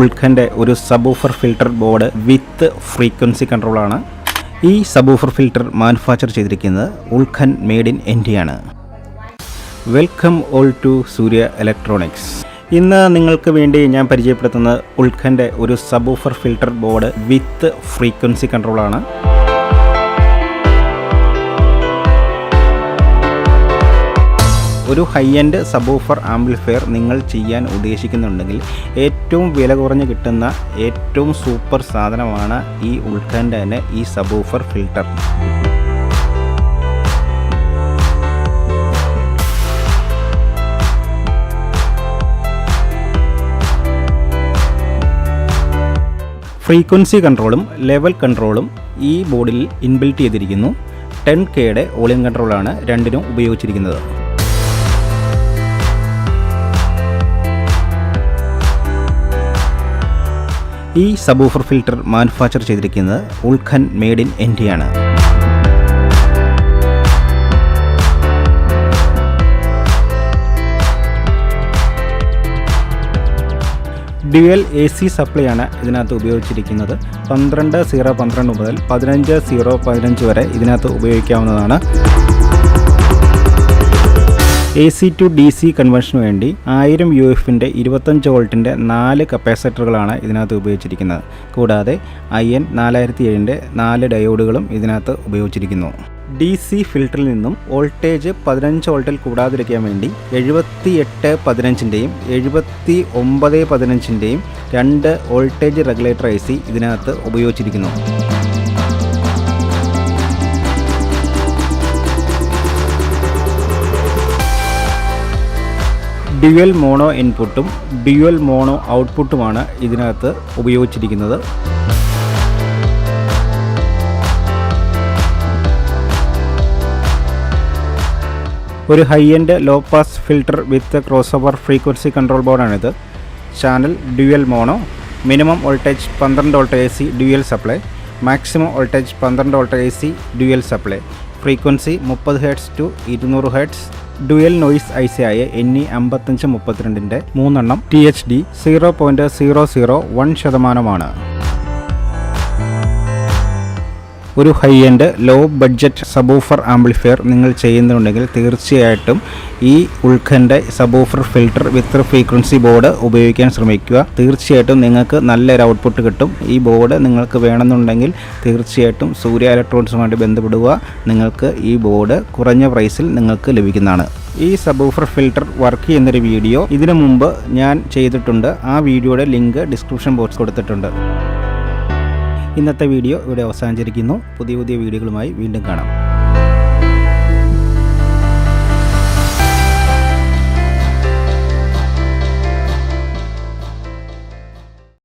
ഉൾഖന്റെ ഒരു subwoofer filter board with frequency കൺട്രോളാണ്. ഈ subwoofer filter manufacture ചെയ്തിരിക്കുന്നത് ഉൾഖൻ മെയ്ഡ് ഇൻ ഇന്ത്യയാണ്. Welcome all to Surya electronics. ഇന്ന് നിങ്ങൾക്ക് വേണ്ടി ഞാൻ പരിചയപ്പെടുത്തുന്നത് ഉൾഖന്റെ ഒരു subwoofer filter board with frequency കൺട്രോളാണ്. ഒരു ഹൈ എൻഡ് സബൂഫർ ആംപ്ലിഫയർ നിങ്ങൾ ചെയ്യാൻ ഉദ്ദേശിക്കുന്നുണ്ടെങ്കിൽ ഏറ്റവും വില കുറഞ്ഞ് കിട്ടുന്ന ഏറ്റവും സൂപ്പർ സാധനമാണ് ഈ ഉൾഖന്റെ തന്നെ ഈ സബൂഫർ ഫിൽട്ടർ ഫ്രീക്വൻസി കൺട്രോളും ലെവൽ കൺട്രോളും ഈ ബോർഡിൽ ഇൻബിൽറ്റ് ചെയ്തിരിക്കുന്നു. ടെൻ കെയുടെ വോളിയം കൺട്രോളാണ് രണ്ടിനും ഉപയോഗിച്ചിരിക്കുന്നത്. ഈ സബൂഫർ ഫിൽട്ടർ മാനുഫാക്ചർ ചെയ്തിരിക്കുന്നത് ഉൾഖൻ മെയ്ഡ് ഇൻ ഇന്ത്യയാണ് ഡ്യുവൽ എ സി സപ്ലൈ ആണ് ഇതിനകത്ത് ഉപയോഗിച്ചിരിക്കുന്നത്. പന്ത്രണ്ട് സീറോ പന്ത്രണ്ട് മുതൽ പതിനഞ്ച് സീറോ പതിനഞ്ച് വരെ ഇതിനകത്ത് ഉപയോഗിക്കാവുന്നതാണ്. A C to D C കൺവെൻഷന് വേണ്ടി ആയിരം യു എഫിന്റെ ഇരുപത്തഞ്ച് വോൾട്ടിന്റെ നാല് കപ്പാസിറ്ററുകളാണ് ഇതിനകത്ത് ഉപയോഗിച്ചിരിക്കുന്നത്. കൂടാതെ ഐ എൻ നാലായിരത്തി ഏഴിന്റെ നാല് ഡയോഡുകളും ഇതിനകത്ത് ഉപയോഗിച്ചിരിക്കുന്നു. ഡി സി ഫിൽറ്ററിൽ നിന്നും വോൾട്ടേജ് പതിനഞ്ച് വോൾട്ടിൽ കൂടാതിരിക്കാൻ വേണ്ടി എഴുപത്തി എട്ട് പതിനഞ്ചിന്റെയും എഴുപത്തി ഒമ്പത് പതിനഞ്ചിന്റെയും രണ്ട് വോൾട്ടേജ് റെഗുലേറ്റർ ഐ സി ഇതിനകത്ത് ഉപയോഗിച്ചിരിക്കുന്നു. ഡ്യുവൽ മോണോ ഇൻപുട്ടും ഡ്യുവൽ മോണോ ഔട്ട്പുട്ടുമാണ് ഇതിനകത്ത് ഉപയോഗിച്ചിരിക്കുന്നത്. ഒരു high end low pass filter with crossover frequency control ബോർഡാണിത് channel dual mono minimum voltage പന്ത്രണ്ട് volt A C dual supply maximum voltage പന്ത്രണ്ട് volt A C dual supply frequency മുപ്പത് hertz to ഇരുന്നൂറ് hertz I C ആയ N E അമ്പത്തഞ്ച് മുപ്പത്തിരണ്ടിന്റെ മൂന്നെണ്ണം T H D zero point zero zero one ശതമാനമാണ്. ഒരു high end low budget subwoofer amplifier നിങ്ങൾ ചെയ്യുന്നുണ്ടെങ്കിൽ തീർച്ചയായിട്ടും ഈ ഉൾഖന്റെ subwoofer filter with frequency board ഉപയോഗിക്കാൻ ശ്രമിക്കുക. തീർച്ചയായിട്ടും നിങ്ങൾക്ക് നല്ലൊരു ഔട്ട്പുട്ട് കിട്ടും. ഈ ബോർഡ് നിങ്ങൾക്ക് വേണമെന്നുണ്ടെങ്കിൽ തീർച്ചയായിട്ടും സൂര്യ ഇലക്ട്രോണിക്സുമായിട്ട് ബന്ധപ്പെടുക. നിങ്ങൾക്ക് ഈ ബോർഡ് കുറഞ്ഞ പ്രൈസിൽ നിങ്ങൾക്ക് ലഭിക്കുന്നതാണ്. ഈ സബൂഫർ ഫിൽട്ടർ വർക്ക് ചെയ്യുന്നൊരു വീഡിയോ ഇതിനു മുമ്പ് ഞാൻ ചെയ്തിട്ടുണ്ട്. ആ വീഡിയോയുടെ ലിങ്ക് ഡിസ്ക്രിപ്ഷൻ ബോക്സ് കൊടുത്തിട്ടുണ്ട്. ഇന്നത്തെ വീഡിയോ ഇവിടെ അവസാനിച്ചിരിക്കുന്നു. പുതിയ പുതിയ വീഡിയോകളുമായി വീണ്ടും കാണാം.